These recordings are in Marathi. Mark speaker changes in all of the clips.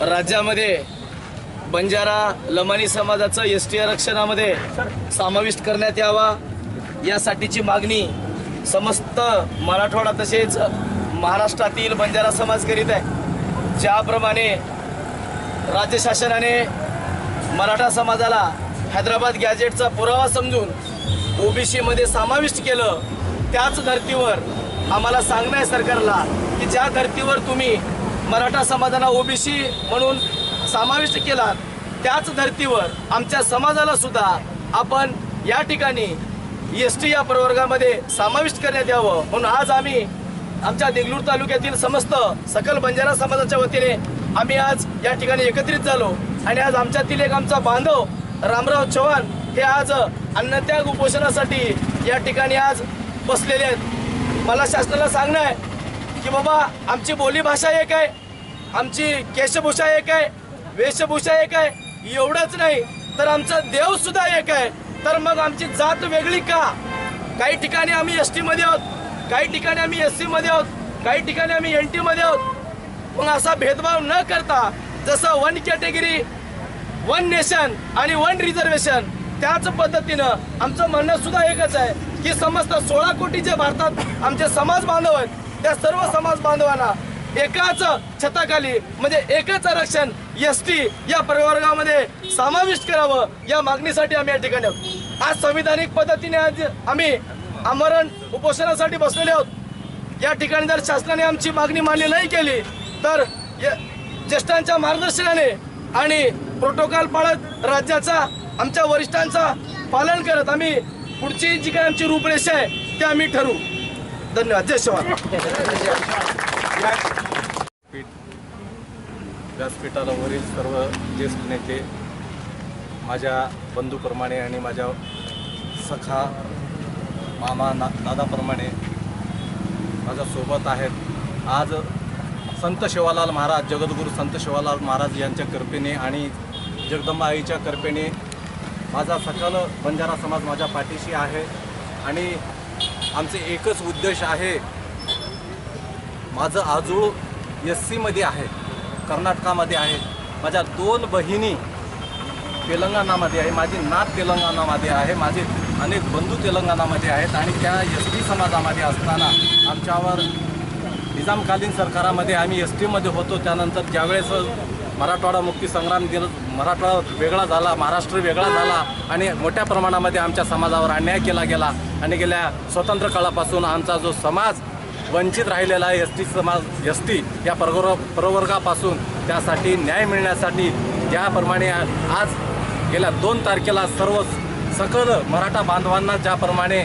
Speaker 1: राज्यामध्ये बंजारा लमानी समाजाचं एस टी आरक्षणामध्ये समाविष्ट करण्यात यावा यासाठीची मागणी समस्त मराठवाडा तसेच महाराष्ट्रातील बंजारा समाज करीत आहे. ज्याप्रमाणे राज्य शासनाने मराठा समाजाला हैदराबाद गॅजेटचा पुरावा समजून ओबीसीमध्ये समाविष्ट केलं त्याच धर्तीवर आम्हाला सांगणं आहे सरकारला की ज्या धर्तीवर तुम्ही मराठा समाजाला ओबीसी म्हणून समाविष्ट केला त्याच धर्तीवर आमच्या समाजाला सुद्धा आपण या ठिकाणी एस टी या प्रवर्गामध्ये समाविष्ट करण्यात यावं. म्हणून आज आम्ही आमच्या देगलूर तालुक्यातील समस्त सकल बंजारा समाजाच्या वतीने आम्ही आज या ठिकाणी एकत्रित झालो. आणि आज आमच्यातील एक आमचा बांधव रामराव चव्हाण हे आज अन्नत्याग उपोषणासाठी या ठिकाणी आज बसलेले आहेत. मला शासनाला सांगणं आहे की बाबा आमची बोलीभाषा एक आहे. आमची केशभूषा एक आहे. वेशभूषा एक आहे. एवढंच नाही तर आमचा देव सुद्धा एक आहे. तर मग आमची जात वेगळी का? काही ठिकाणी आम्ही एस टीमध्ये आहोत. काही ठिकाणी आम्ही एस सीमध्ये आहोत. काही ठिकाणी आम्ही एन टीमध्ये आहोत. मग असा भेदभाव न करता जसं वन कॅटेगरी वन नेशन आणि वन रिझर्वेशन त्याच पद्धतीनं आमचं म्हणणं सुद्धा एकच आहे की समस्त सोळा कोटी जे भारतात आमचे समाज बांधव आहेत त्या सर्व समाज बांधवांना एकाच छताखाली म्हणजे एकच आरक्षण एस टी या प्रवर्गामध्ये समाविष्ट करावं या मागणीसाठी आम्ही या ठिकाणी आहोत. आज संविधानिक पद्धतीने आज आम्ही आमरण उपोषणासाठी बसलेले आहोत. या ठिकाणी जर शासनाने आमची मागणी मान्य नाही केली तर य- ज्येष्ठांच्या मार्गदर्शनाने आणि प्रोटोकॉल पाळत राज्याचा आमच्या वरिष्ठांचा पालन करत आम्ही पुढची जी काही आमची रूपरेषा आहे ते आम्ही ठरवू. धन्यवाद. जय शिवाय.
Speaker 2: व्यासपीठाला वरील सर्व ज्येष्ठ नेते माझ्या बंधूप्रमाणे आणि माझ्या सखा मामा ना दादाप्रमाणे माझ्या सोबत आहेत. आज संत शिवालाल महाराज जगद्गुरू संत शिवालाल महाराज यांच्या कृपेने आणि जगदंबा आईच्या कृपेने माझा सकल बंजारा समाज माझ्या पाठीशी आहे. आणि आमचे एकच उद्देश आहे. माझं आजोळ एस सीमध्ये आहे कर्नाटकामध्ये आहे. माझ्या दोन बहिणी तेलंगणामध्ये आहे. माझी नात तेलंगणामध्ये आहे. माझे अनेक बंधू तेलंगणामध्ये आहेत आणि त्या एस टी समाजामध्ये असताना आमच्यावर निजामकालीन सरकारामध्ये आम्ही एस टीमध्ये होतो. त्यानंतर ज्यावेळेस मराठवाडा मुक्ती संग्राम दिन मराठवाडा वेगळा झाला महाराष्ट्र वेगळा झाला आणि मोठ्या प्रमाणामध्ये आमच्या समाजावर अन्याय केला गेला. आणि गेल्या स्वतंत्र काळापासून आमचा जो समाज वंचित राहिलेला आहे एस टी समाज एस टी या प्रवर प्रवर्गापासून त्यासाठी न्याय मिळण्यासाठी ज्याप्रमाणे आज गेल्या दोन तारखेला सर्व सकल मराठा बांधवांना ज्याप्रमाणे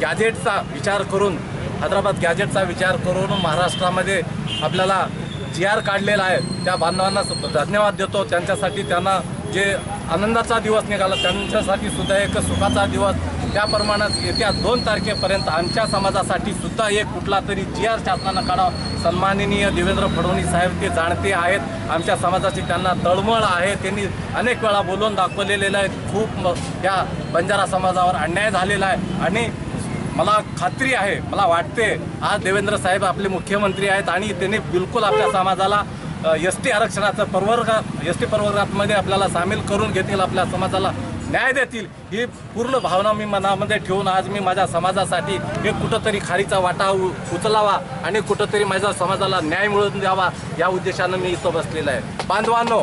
Speaker 2: गॅजेटचा विचार करून हैदराबाद गॅजेटचा विचार करून महाराष्ट्रामध्ये आपल्याला जी आर काढलेला आहे त्या बांधवांना धन्यवाद देतो. त्यांच्यासाठी त्यांना जे आनंदाचा दिवस निघाला त्यांच्यासाठी सुद्धा एक सुखाचा दिवस त्या प्रमाणात येत्या दोन तारखेपर्यंत आमच्या समाजासाठी सुद्धा एक कुठला तरी जी आर शासनानं काढावा सन्माननीय देवेंद्र फडणवीस साहेब ते जाणते आहेत. आमच्या समाजाची त्यांना तळमळ आहे. त्यांनी अनेक वेळा बोलून दाखवलेलं आहे. खूप म- या बंजारा समाजावर अन्याय झालेला आहे. आणि मला खात्री आहे मला वाटते आज देवेंद्र साहेब आपले मुख्यमंत्री आहेत आणि त्यांनी बिलकुल आपल्या समाजाला एस टी आरक्षणाचं प्रवर्ग एस टी प्रवर्गामध्ये आपल्याला सामील करून घेतील आपल्या समाजाला. न्याय देतील. ही पूर्ण भावना मी मनामध्ये ठेवून आज मी माझ्या समाजासाठी एक कुठंतरी खारीचा वाटा उ- उचलावा आणि कुठंतरी माझ्या समाजाला न्याय मिळवून द्यावा या उद्देशानं मी इथं बसलेलं आहे. बांधवांनो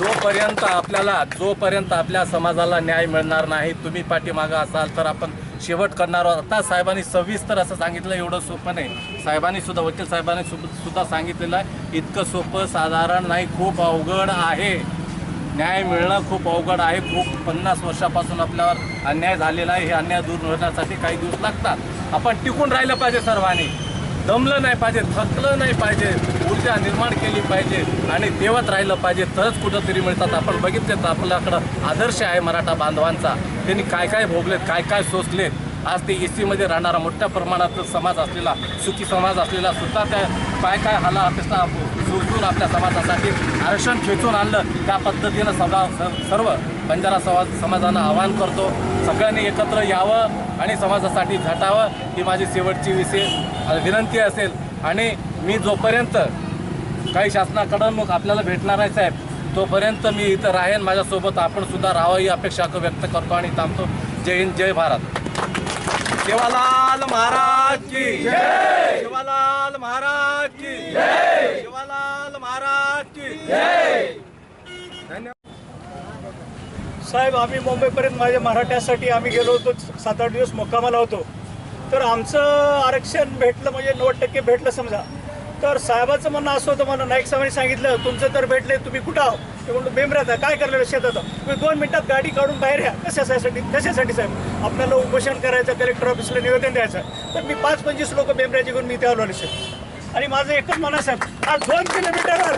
Speaker 2: जोपर्यंत आपल्याला जोपर्यंत आपल्या समाजाला न्याय मिळणार नाही तुम्ही पाठीमागं असाल तर आपण शेवट करणार आहोत. आता साहेबांनी सविस्तर असं सांगितलं एवढं सोपं नाही. साहेबांनी सुद्धा वकील साहेबांनी सुद्धा सांगितलेलं आहे इतकं सोपं साधारण नाही खूप अवघड आहे. न्याय मिळणं खूप अवघड आहे. खूप पन्नास वर्षापासून आपल्यावर अन्याय झालेला आहे. हे अन्याय दूर होण्यासाठी काही दिवस लागतात. आपण टिकून राहिलं पाहिजे सर्वांनी. दमलं नाही पाहिजे थकलं नाही पाहिजे. ऊर्जा निर्माण केली पाहिजे आणि देवत राहिलं पाहिजे. तरच कुठंतरी मिळतात. आपण बघितले तर आपल्याकडं आदर्श आहे मराठा बांधवांचा. त्यांनी काय काय भोगलेत काय काय सोसलेत. आज ते एस सीमध्ये राहणारा मोठ्या प्रमाणात समाज असलेला सुखी समाज असलेला सुद्धा त्या काय काय हल्ला अपेक्षा सोसून आपल्या समाजासाठी आरक्षण खेचून आणलं. त्या पद्धतीनं सभा स- सर्व बंजारा समाज समाजानं आवाहन करतो. सगळ्यांनी एकत्र यावं आणि समाजासाठी झटावं ही माझी शेवटची विशेष विनंती असेल. आणि मी जोपर्यंत काही शासनाकडून मग आपल्याला भेटणार आहे साहेब तोपर्यंत मी इथं राहेन. माझ्यासोबत आपण सुद्धा राहावं ही अपेक्षा व्यक्त करतो आणि थांबतो. जय हिंद जय भारत. शिवालाल महाराज की जय! शिवालाल महाराज की जय! शिवालाल महाराज की जय!
Speaker 3: साहेब आम्ही मुंबईपर्यंत माझ्या मराठ्यासाठी आम्ही गेलो होतो. सात आठ दिवस मुक्कामाला होतो. तर आमचं आरक्षण भेटलं म्हणजे नव्वद टक्के भेटलं समजा. तर साहेबाचं म्हणणं असं होतं मला नाईक साहेबांनी सांगितलं तुमचं तर भेटले तुम्ही कुठं आहो ते म्हणतो बेमरात आहे काय करलेलं शेतात? तुम्ही दोन मिनिटात गाडी काढून बाहेर या. कशासाठी कशासाठी साहेब? आपल्याला उपोषण करायचं कलेक्टर ऑफिसला निवेदन द्यायचं. तर मी पाच पंचवीस लोक बेमराजी घेऊन मी इथे आलो साहेब. आणि माझं एकच म्हणणं साहेब आज दोन किलोमीटरवर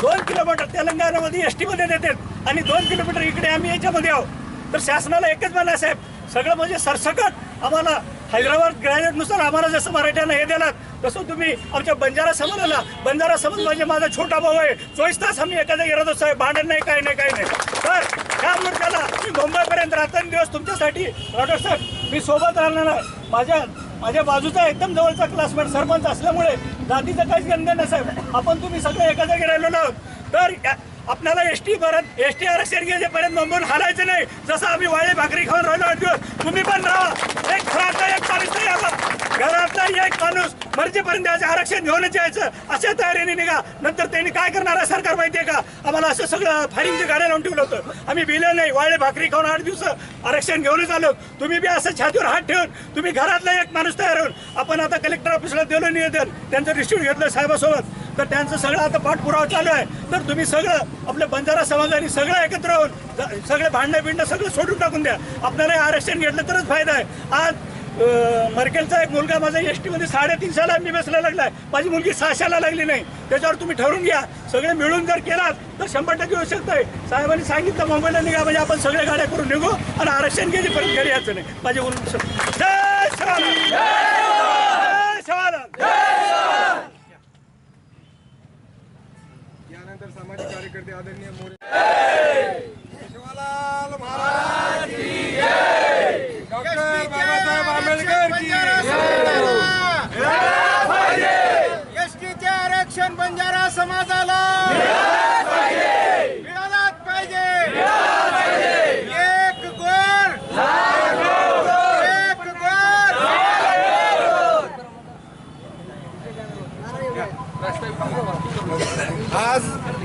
Speaker 3: दोन किलोमीटर तेलंगणामध्ये एस टीमध्ये देतात आणि दोन किलोमीटर इकडे आम्ही याच्यामध्ये आहोत. तर शासनाला एकच म्हणा साहेब सगळं म्हणजे सरसकट आम्हाला हैदराबाद ग्रॅज्युएटनुसार आम्हाला जसं मराठ्यांना हे दिलात तसं तुम्ही आमच्या बंजारा समाजाला बंजारा समाज म्हणजे माझा छोटा भाऊ आहे. चोवीस तास आम्ही एका जागी असतो साहेब भांडण नाही काही नाही काही नाही. तर त्या मूर्खाला मी मुंबईपर्यंत रात्रंदिवस तुमच्यासाठी डॉक्टर साहेब मी सोबत राहणार आहे. माझ्या माझ्या बाजूचा एकदम जवळचा क्लासमेट सरपंच असल्यामुळे जातीचं काहीच गंध नाही साहेब. आपण तुम्ही सगळे एका जागी राहिलेलो आहोत. तर आपल्याला एस टी परत एस टी आरक्षण घ्यायच्यापर्यंत मुंबईहून हालायचं नाही. जसं आम्ही वाळे भाकरी खाऊन राहिलो आठ दिवस तुम्ही पण राहा. एक घरातला एक माणूस नाही आला. घरातला एक माणूस मर्जीपर्यंत याचं आरक्षण घेऊनच यायचं. अशा तयारीने निघा. नंतर त्यांनी काय करणार आहे सरकार माहितीये का? आम्हाला असं सगळं फायरिंगच्या गाड्या लावून ठेवलं होतं. आम्ही बिलं नाही. वाळे भाकरी खाऊन आठ दिवस आरक्षण घेऊनच आलो. तुम्ही बी असं छातीवर हात ठेवून तुम्ही घरातला एक माणूस तयार होऊन आपण आता कलेक्टर ऑफिसला दिलं निवेदन. त्यांचं रिस्ट्यूट घेतलं साहेबासोबत. तर त्यांचं सगळं आता पाठपुरावा चालू आहे? तर तुम्ही सगळं आपल्या बंजारा समाजाने सगळं एकत्र होऊन सगळे भांडणं बिंडणं सगळं सोडून टाकून द्या. आपल्याला आरक्षण घेतलं तरच फायदा आहे. आज मर्केलचा एक मुलगा माझा एस टीमध्ये साडेतीनशेला मी बसला लागलाय. माझी मुलगी सहाशेला लागली नाही. त्याच्यावर तुम्ही ठरवून घ्या. सगळे मिळून जर केलात तर शंभर टक्के होऊ शकतंय. साहेबांनी सांगितलं मुंबईला निघा म्हणजे आपण सगळ्या गाड्या करून निघू आणि आरक्षण घ्यायचे परत घरी यायचं नाही. माझे जय
Speaker 4: Ademir
Speaker 5: Moura.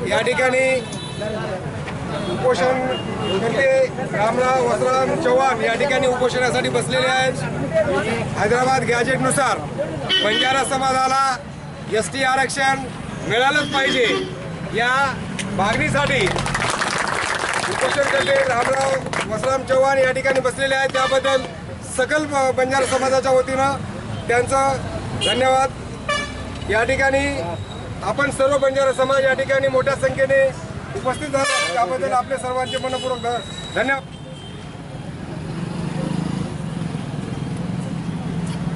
Speaker 5: या ठिकाणी उपोषण नेते रामराव वसराम चव्हाण या ठिकाणी उपोषणासाठी बसलेले आहेत. हैदराबाद गॅजेटनुसार बंजारा समाजाला एस टी आरक्षण मिळालंच पाहिजे या मागणीसाठी उपोषणकर्ते रामराव वसराम चव्हाण या ठिकाणी बसलेले आहेत. त्याबद्दल सकल बंजारा समाजाच्या वतीनं त्यांचं धन्यवाद. या ठिकाणी आपण सर्व बंजारा समाज या ठिकाणी मोठ्या संख्येने उपस्थित झाला त्याबद्दल आपले सर्वांचे मनपूर्वक धन्यवाद.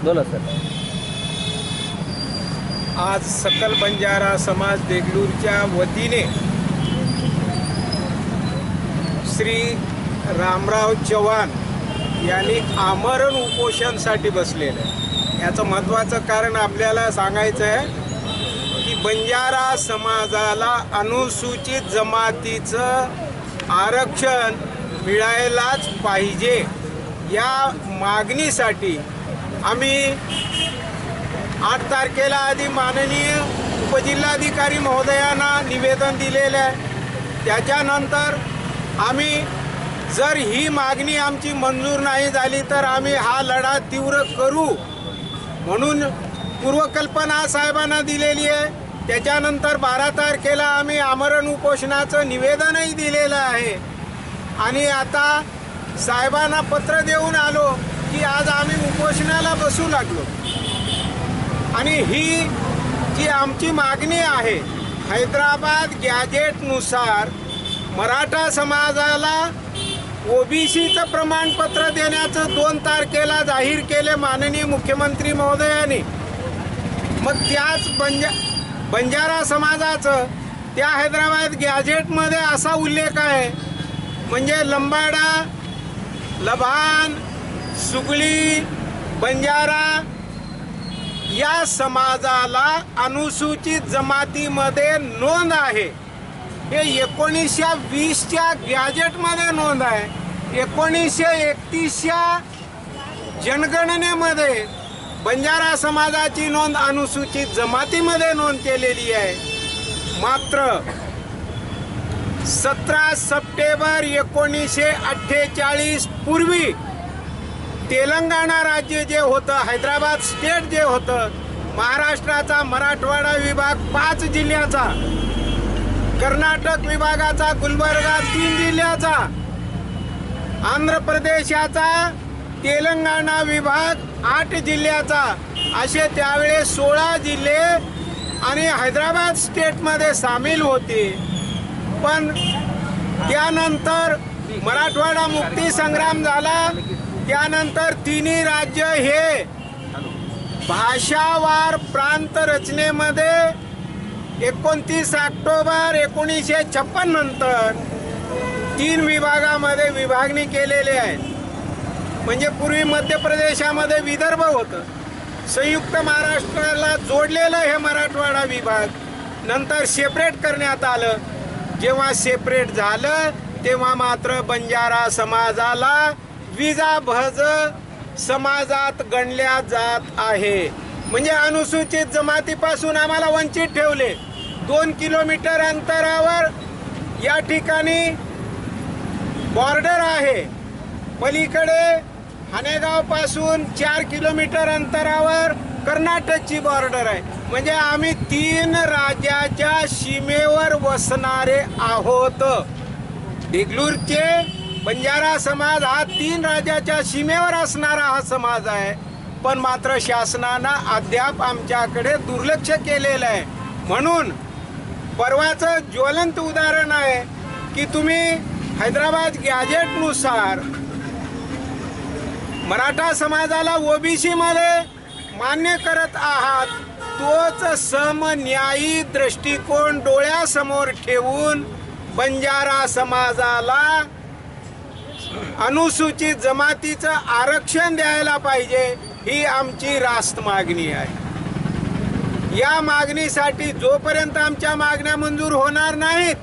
Speaker 1: बोला सर.
Speaker 4: आज सकल बंजारा समाज देगलूरच्या वतीने श्री रामराव चव्हाण यांनी आमरण उपोषणसाठी बसलेलं. आहे याचं महत्त्वाचं कारण आपल्याला सांगायचं आहे की बंजारा समाजाला अनुसूचित जमातीचं आरक्षण मिळायलाच पाहिजे. या मागणीसाठी आम्ही आठ तारखेला आधी माननीय उपजिल्हाधिकारी महोदयांना निवेदन दिलेलं आहे. त्याच्यानंतर आम्ही जर ही मागणी आमची मंजूर नाही झाली तर आम्ही हा लढा तीव्र करू. म्हणून पूर्वकल्पना साहेबांना दिलेली आहे. त्याच्यानंतर बारा तारखेला आम्ही आमरण उपोषणाचं निवेदनही दिलेलं आहे. आणि आता साहेबांना पत्र देऊन आलो की आज आम्ही उपोषणाला बसू लागलो. आणि ही जी आमची मागणी आहे हैदराबाद गॅजेटनुसार मराठा समाजाला ओबीसीचं प्रमाणपत्र देण्याचं दोन तारखेला जाहीर केले माननीय मुख्यमंत्री महोदयांनी. मग त्याच बंजा बंजारा समाजाचं त्या हैदराबाद गॅजेटमध्ये असा उल्लेख आहे म्हणजे लंबाडा लभान सुगली बंजारा या समाजाला अनुसूचित जमातीमध्ये नोंद आहे. हे एकोणीसशे वीसच्या गॅजेटमध्ये नोंद आहे. एकोणीसशे एकतीसच्या जनगणनेमध्ये बंजारा समाजाची नोंद अनुसूचित जमातीमध्ये नोंद केलेली आहे. मात्र सतरा सप्टेंबर एकोणीसशे अठ्ठेचाळीस पूर्वी तेलंगणा राज्य जे होतं हैदराबाद स्टेट जे होतं महाराष्ट्राचा मराठवाडा विभाग पाच जिल्ह्याचा कर्नाटक विभागाचा गुलबर्गा तीन जिल्ह्याचा आंध्र प्रदेशाचा तेलंगणा विभाग आठ जिल्ह्याचा. असे त्यावेळेस सोळा जिल्हे आणि हैदराबाद स्टेटमध्ये सामील होते. पण त्यानंतर मराठवाडा मुक्ती संग्राम झाला. त्यानंतर तिन्ही राज्य हे भाषावार प्रांत रचनेमध्ये एकोणतीस ऑक्टोबर एकोणीसशे छप्पन नंतर तीन विभागामध्ये विभागणी केलेली आहे. म्हणजे पूर्वी मध्य प्रदेशामध्ये विदर्भ होतं. संयुक्त महाराष्ट्राला जोडलेलं हे मराठवाडा विभाग नंतर सेपरेट करण्यात आलं. जेव्हा सेपरेट झालं तेव्हा मात्र बंजारा समाजाला विजाभज समाजात गणल्या जात आहे. म्हणजे अनुसूचित जमातीपासून आम्हाला वंचित ठेवले. दोन किलोमीटर अंतरावर या ठिकाणी बॉर्डर आहे. पलीकडे पासून चार किलोमीटर अंतरावर कर्नाटकची बॉर्डर आहे. म्हणजे आम्ही तीन राज्याच्या सीमेवर वसणारे आहोत. देगलूरचे बंजारा समाज हा तीन राज्याच्या सीमेवर असणारा हा समाज आहे. पण मात्र शासनानं अद्याप आमच्याकडे दुर्लक्ष केलेलं आहे. म्हणून परवाचं ज्वलंत उदाहरण आहे की तुम्ही हैदराबाद गॅजेटनुसार मराठा समाजाला ओबीसी मध्ये मान्य करत आहात तोच समन्यायी दृष्टिकोन डोळ्यासमोर ठेवून बंजारा समाजाला अनुसूचित जमातीचं आरक्षण द्यायला पाहिजे ही आमची रास्त मागणी आहे. या मागणीसाठी जोपर्यंत आमच्या मागण्या मंजूर होणार नाहीत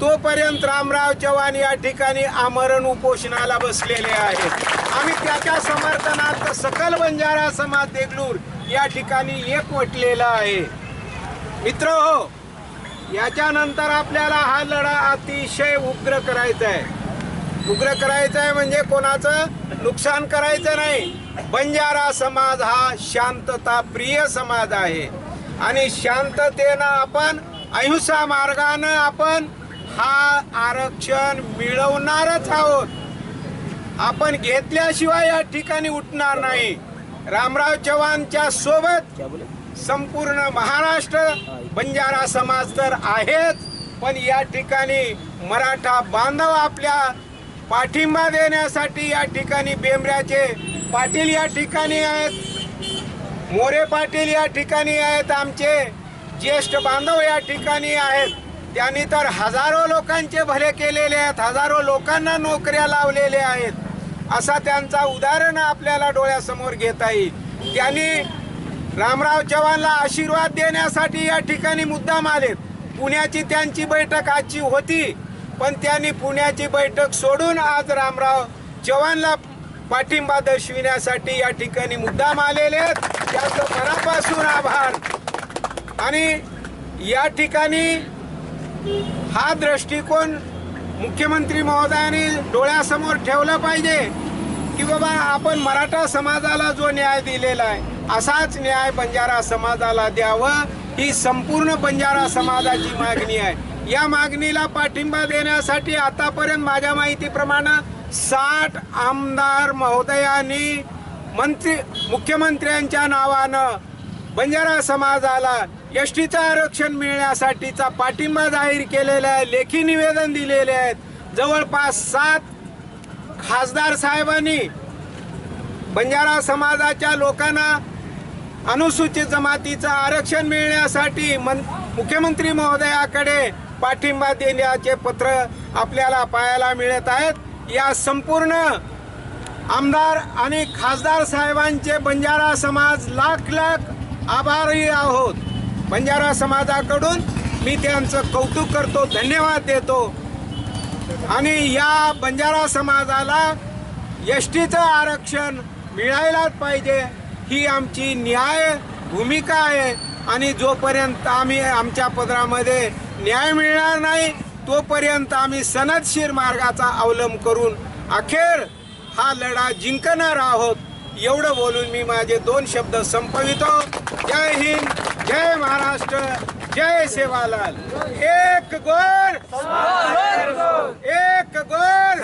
Speaker 4: तोपर्यंत रामराव चव्हाण या ठिकाणी आमरण उपोषणाला बसलेले आहेत. आम्ही त्याच्या समर्थनात सकल बंजारा समाज देगलूर या ठिकाणी एकवटलेला आहे. मित्र हो याच्यानंतर आपल्याला हा लढा अतिशय उग्र करायचा आहे. उग्र करायचं आहे म्हणजे कोणाचं? नुकसान करायचं नाही. बंजारा समाज हा शांतता प्रिय समाज आहे. आणि शांततेनं आपण अहिंसा मार्गानं आपण हा आरक्षण मिळवणारच आहोत. आपण घेतल्याशिवाय या ठिकाणी उठणार नाही. रामराव चव्हाणच्या सोबत संपूर्ण महाराष्ट्र बंजारा समाज तर आहेच पण या ठिकाणी मराठा बांधव आपल्या पाठिंबा देण्यासाठी या ठिकाणी बेंबऱ्याचे पाटील या ठिकाणी आहेत. मोरे पाटील या ठिकाणी आहेत. आमचे ज्येष्ठ बांधव या ठिकाणी आहेत. त्यांनी तर हजारो लोकांचे भले केलेले आहेत हजारो लोकांना नोकऱ्या लावलेल्या आहेत. असा त्यांचा उदाहरण आपल्याला डोळ्यासमोर घेता येईल. त्यांनी रामराव चव्हाणला आशीर्वाद देण्यासाठी या ठिकाणी मुद्दाम आलेत. पुण्याची त्यांची बैठक आजची होती पण त्यांनी पुण्याची बैठक सोडून आज रामराव चव्हाणला पाठिंबा दर्शविण्यासाठी या ठिकाणी मुद्दाम आलेले आहेत. त्याचं मनापासून आभार. आणि या ठिकाणी हा दृष्टिकोन मुख्यमंत्री महोदयाने डोळ्यासमोर ठेवला पाहिजे की बाबा आपण मराठा समाजाला जो न्याय दिलेला आहे असाच न्याय बंजारा समाजाला द्यावं ही संपूर्ण बंजारा समाजाची मागणी आहे. या मागणीला पाठिंबा देण्यासाठी आतापर्यंत माझ्या माहितीप्रमाणे साठ आमदार महोदयांनी मंत्री मुख्यमंत्र्यांच्या नावानं बंजारा समाजाला एस टीचं आरक्षण मिळण्यासाठीचा पाठिंबा जाहीर केलेला आहे लेखी निवेदन दिलेले आहेत. जवळपास सात खासदार साहेबांनी बंजारा समाजाच्या लोकांना अनुसूचित जमातीचं आरक्षण मिळण्यासाठी मन मुख्यमंत्री महोदयाकडे पाठिंबा देण्याचे पत्र आपल्याला पाहायला मिळत आहेत. या संपूर्ण आमदार आणि खासदार साहेबांचे बंजारा समाज लाख लाख आभारी आहोत. बंजारा समाजाकडून मी त्यांचं कौतुक करतो धन्यवाद देतो. आणि या बंजारा समाजाला एस टीचं आरक्षण मिळायलाच पाहिजे ही आमची न्याय भूमिका आहे. आणि जोपर्यंत आम्ही आमच्या पदरामध्ये न्याय मिळणार नाही तोपर्यंत आम्ही सनदशीर मार्गाचा अवलंब करून अखेर हा लढा जिंकणार आहोत. एवढं बोलून मी माझे दोन शब्द संपवितो. जय हिंद. जय महाराष्ट्र जय सेवालाल। एक गोल एक गोल